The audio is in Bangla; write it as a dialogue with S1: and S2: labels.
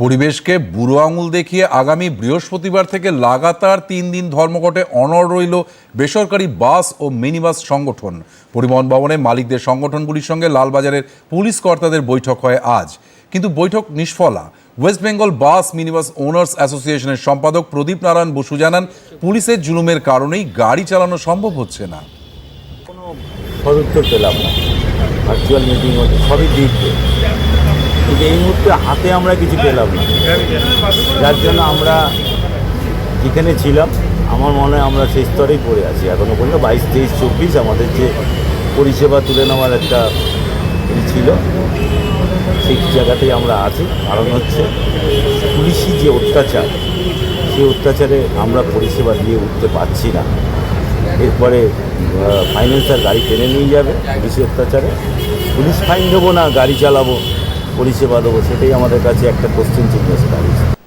S1: পরিবেশকে বুড়ো আঙুল দেখিয়ে আগামী বৃহস্পতিবার থেকে লাগাতার তিন দিন ধর্মঘটে অনড় রইল বেসরকারি বাস ও মিনিবাস সংগঠন। পরিবহন ভবনে মালিকদের সংগঠনগুলির সঙ্গে লালবাজারের পুলিশ কর্তাদের বৈঠক হয় আজ। কিন্তু বৈঠক নিষ্ফলা। West Bengal bus minibus owners অ্যাসোসিয়েশনের সম্পাদক প্রদীপ নারায়ণ বসু জানান, পুলিশের জুলুমের কারণেই গাড়ি চালানো সম্ভব হচ্ছে না।
S2: কোনো পেলাম না। ভার্চুয়াল মিটিং সবই দিচ্ছে কিন্তু এই মুহূর্তে হাতে আমরা কিছু পেলাম না। যার জন্য আমরা যেখানে ছিলাম, আমার মনে হয় আমরা সেই স্তরেই পড়ে আছি। এখনও পর্যন্ত বাইশ, তেইশ, চব্বিশ আমাদের যে পরিষেবা তুলে নেওয়ার একটা ছিল, সেই জায়গাতেই আমরা আছি। কারণ হচ্ছে পুলিশি যে অত্যাচার, সেই অত্যাচারে আমরা পরিষেবা দিয়ে উঠতে পারছি না। এরপরে ফাইন্যান্সার গাড়ি টেনে নিয়ে যাবে পুলিশি অত্যাচারে। পুলিশ ফাইন দেবো না, গাড়ি চালাবো। পরিষেবা দেবো সেটাই আমাদের কাছে একটা কোশ্চেন চিহ্ন এসে দাঁড়িয়েছে